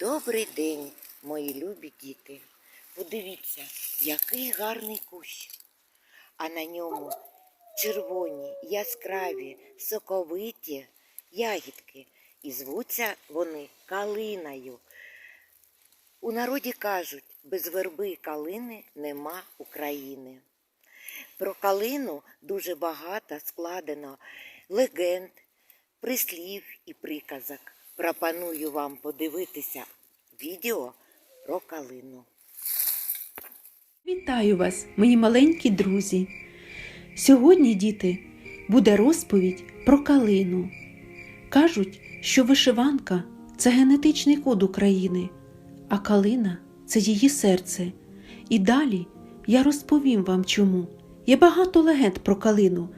Добрий день, мої любі діти. Подивіться, який гарний кущ. А на ньому червоні, яскраві, соковиті ягідки. І звуться вони калиною. У народі кажуть, без верби калини нема України. Про калину дуже багато складено легенд, прислів і приказок. Пропоную вам подивитися відео про калину. Вітаю вас, мої маленькі друзі. Сьогодні, діти, буде розповідь про калину. Кажуть, що вишиванка це генетичний код України, а калина це її серце. І далі я розповім вам чому. Є багато легенд про калину,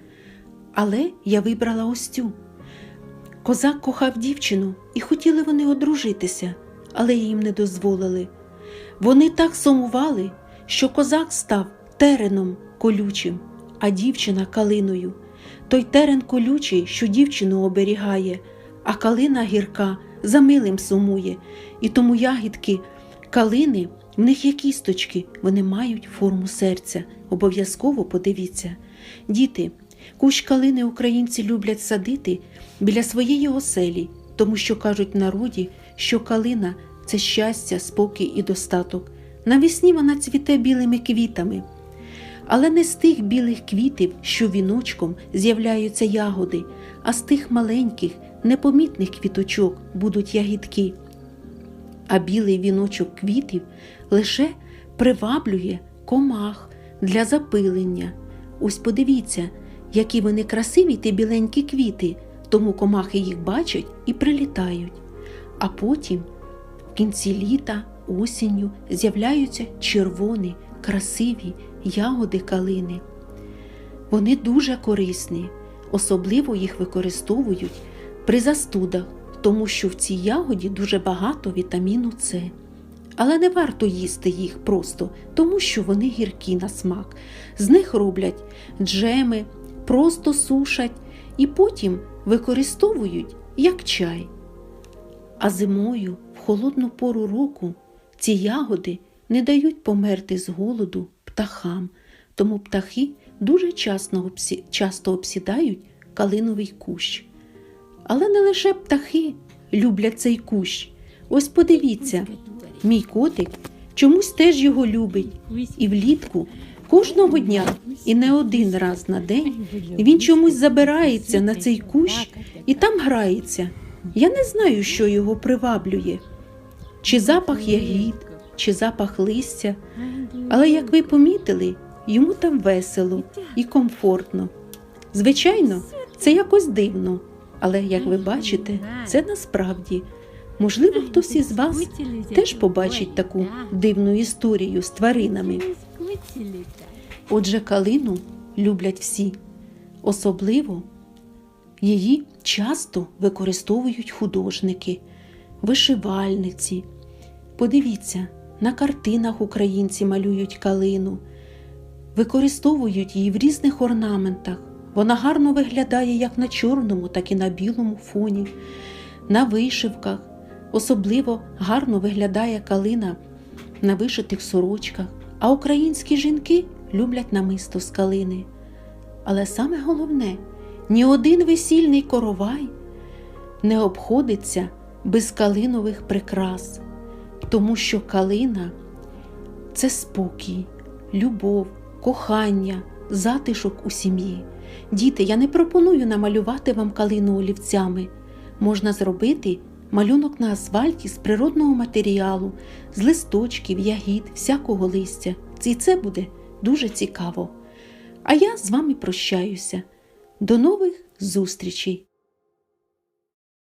але я вибрала ось цю. Козак кохав дівчину і хотіли вони одружитися, але їм не дозволили. Вони так сумували, що козак став тереном колючим, а дівчина калиною. Той терен колючий, що дівчину оберігає, а калина гірка за милим сумує, і тому ягідки калини, в них є кісточки, вони мають форму серця. Обов'язково подивіться. Діти, кущ калини українці люблять садити біля своєї оселі, тому що кажуть народі, що калина це щастя, спокій і достаток. Навесні вона цвіте білими квітами. Але не з тих білих квітів, що віночком з'являються ягоди, а з тих маленьких, непомітних квіточок будуть ягідки. А білий віночок квітів лише приваблює комах для запилення. Ось подивіться, які вони красиві ті біленькі квіти, тому комахи їх бачать і прилітають. А потім, в кінці літа, осінню, з'являються червоні, красиві ягоди калини. Вони дуже корисні, особливо їх використовують при застудах, тому що в цій ягоді дуже багато вітаміну С. Але не варто їсти їх просто, тому що вони гіркі на смак. З них роблять джеми, просто сушать і потім використовують як чай. А зимою, в холодну пору року, ці ягоди не дають померти з голоду птахам, тому птахи дуже часто, обсі... часто обсідають калиновий кущ. Але не лише птахи люблять цей кущ. Ось подивіться, мій котик чомусь теж його любить, і влітку кожного дня і не один раз на день він чомусь забирається на цей кущ і там грається. Я не знаю, що його приваблює, чи запах ягід, чи запах листя, але як ви помітили, йому там весело і комфортно. Звичайно, це якось дивно, але як ви бачите, це насправді. Можливо, хтось із вас теж побачить таку дивну історію з тваринами. Отже, калину люблять всі, особливо її часто використовують художники, вишивальниці. Подивіться, на картинах українці малюють калину, використовують її в різних орнаментах. Вона гарно виглядає як на чорному, так і на білому фоні, на вишивках. Особливо гарно виглядає калина на вишитих сорочках, а українські жінки люблять намисто з калини. Але саме головне, ні один весільний коровай не обходиться без калинових прикрас, тому що калина це спокій, любов, кохання, затишок у сім'ї. Діти, я не пропоную намалювати вам калину олівцями. Можна зробити малюнок на асфальті з природного матеріалу, з листочків, ягід, всякого листя. І це буде дуже цікаво. А я з вами прощаюся. До нових зустрічей!